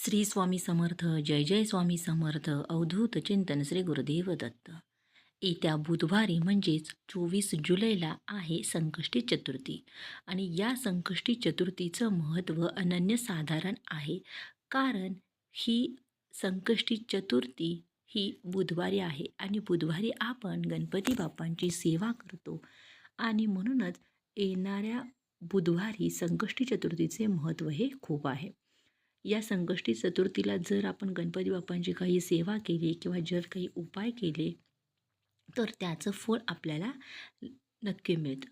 श्री स्वामी समर्थ जय जय स्वामी समर्थ अवधूत चिंतन श्री गुरुदेव दत्त. येत्या बुधवारी म्हणजेच चोवीस जुलैला आहे संकष्टी चतुर्थी आणि या संकष्टी चतुर्थीचं महत्त्व अनन्यसाधारण आहे. कारण ही संकष्टी चतुर्थी ही बुधवारी आहे आणि बुधवारी आपण गणपती बाप्पांची सेवा करतो आणि म्हणूनच येणाऱ्या बुधवारी संकष्टी चतुर्थीचे महत्त्व हे खूप आहे. या संकष्टी चतुर्थीला जर आपण गणपती बाप्पांची काही सेवा केली किंवा जर काही उपाय केले तर त्याचं फळ आपल्याला नक्की मिळतं.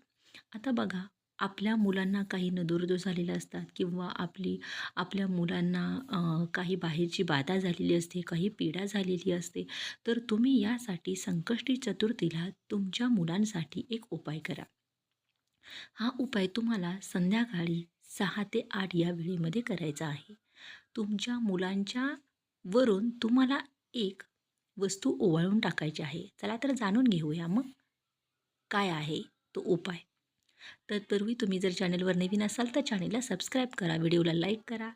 आता बघा आपल्या मुलांना काही नदुर्द झालेले असतात किंवा आपली आपल्या मुलांना काही बाहेरची बाधा झालेली असते काही पीडा झालेली असते तर तुम्ही यासाठी संकष्टी चतुर्थीला तुमच्या मुलांसाठी एक उपाय करा. हा उपाय तुम्हाला संध्याकाळी सहा ते आठ या वेळेमध्ये करायचा आहे. तुमच्या मुलांच्या वरून तुम्हाला एक वस्तू ओवाळून टाकायची आहे. चला तर जाणून घेऊया मग काय आहे तो उपाय. तत्पूर्वी तुम्ही जर चॅनलवर नवीन असाल तर चॅनलला सबस्क्राईब करा व्हिडिओला लाईक करा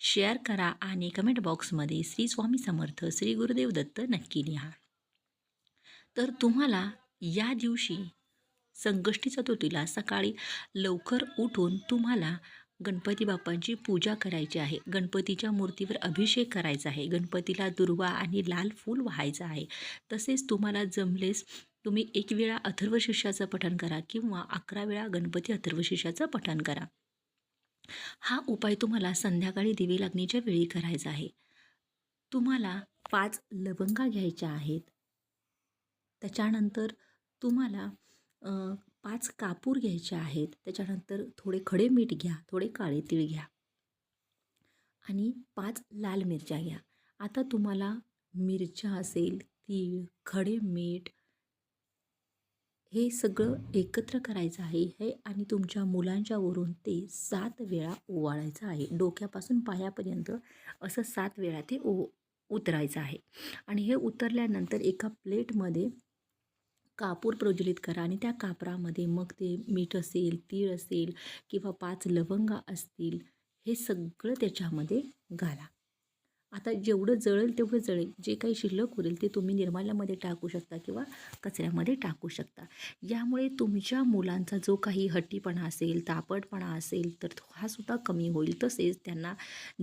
शेअर करा आणि कमेंट बॉक्समध्ये श्री स्वामी समर्थ श्री गुरुदेव दत्त नक्की लिहा. तर तुम्हाला या दिवशी संकष्टी चतुर्थीला सकाळी लवकर उठून तुम्हाला गणपती बाप्पांची पूजा करायची आहे. गणपतीच्या मूर्तीवर अभिषेक करायचा आहे. गणपतीला दुर्वा आणि लाल फूल व्हायचं आहे. तसेच तुम्हाला जमलेस तुम्ही एक वेळा अथर्वशिष्याचं पठण करा किंवा अकरा वेळा गणपती अथर्वशिष्याचं पठण करा. हा उपाय तुम्हाला संध्याकाळी दिवे लागण्याच्या वेळी करायचा आहे. तुम्हाला पाच लवंगा घ्यायच्या आहेत. त्याच्यानंतर तुम्हाला पाच कापूर घ्यायचे आहेत. त्याच्यानंतर थोडे खडे मीठ घ्या थोडे काळे तीळ घ्या. आणि पाच लाल मिरच्या घ्या. आता तुम्हाला मिरच्या असेल तीळ खडे मीठ हे सगळं एकत्र करायचं आहे. हे आणि तुमच्या मुलांच्या वरून ते सात वेळा ओवाळायचं आहे. डोक्यापासून पायापर्यंत असं सात वेळा ते ओ उतरायचं आहे. आणि हे उतरल्यानंतर एका प्लेटमध्ये कापूर प्रज्वलित करा आणि त्या कापरामध्ये मग ते मीठ असेल तीळ असेल किंवा पाच लवंगा असतील हे सगळं त्याच्यामध्ये घाला. आता जेवढं जळेल तेवढं जळेल. जे काही शिल्लक उरेल ते तुम्ही निर्माल्यामध्ये टाकू शकता किंवा कचऱ्यामध्ये टाकू शकता. यामुळे तुमच्या मुलांचा जो काही हट्टीपणा असेल तापटपणा असेल तर तो हा सुद्धा कमी होईल. तसेच त्यांना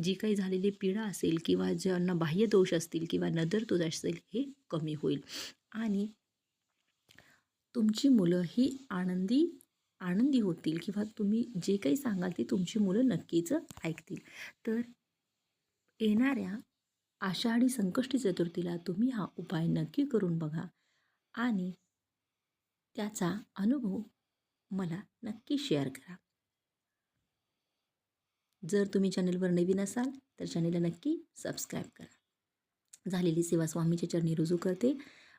जी काही झालेली पीडा असेल किंवा ज्यांना बाह्य दोष असतील किंवा नदर दोष असेल हे कमी होईल. आणि तुमची मुलं ही आनंदी आनंदी होतील किंवा तुम्ही जे काही सांगाल ते तुमची मुलं नक्कीच ऐकतील. तर येणाऱ्या आषाढी संकष्टी चतुर्थीला तुम्ही हा उपाय नक्की करून बघा आणि त्याचा अनुभव मला नक्की शेअर करा. जर तुम्ही चॅनलवर नवीन असाल तर चॅनलला नक्की सबस्क्राईब करा. झालेली सेवा स्वामीच्या चरणी रुजू करते.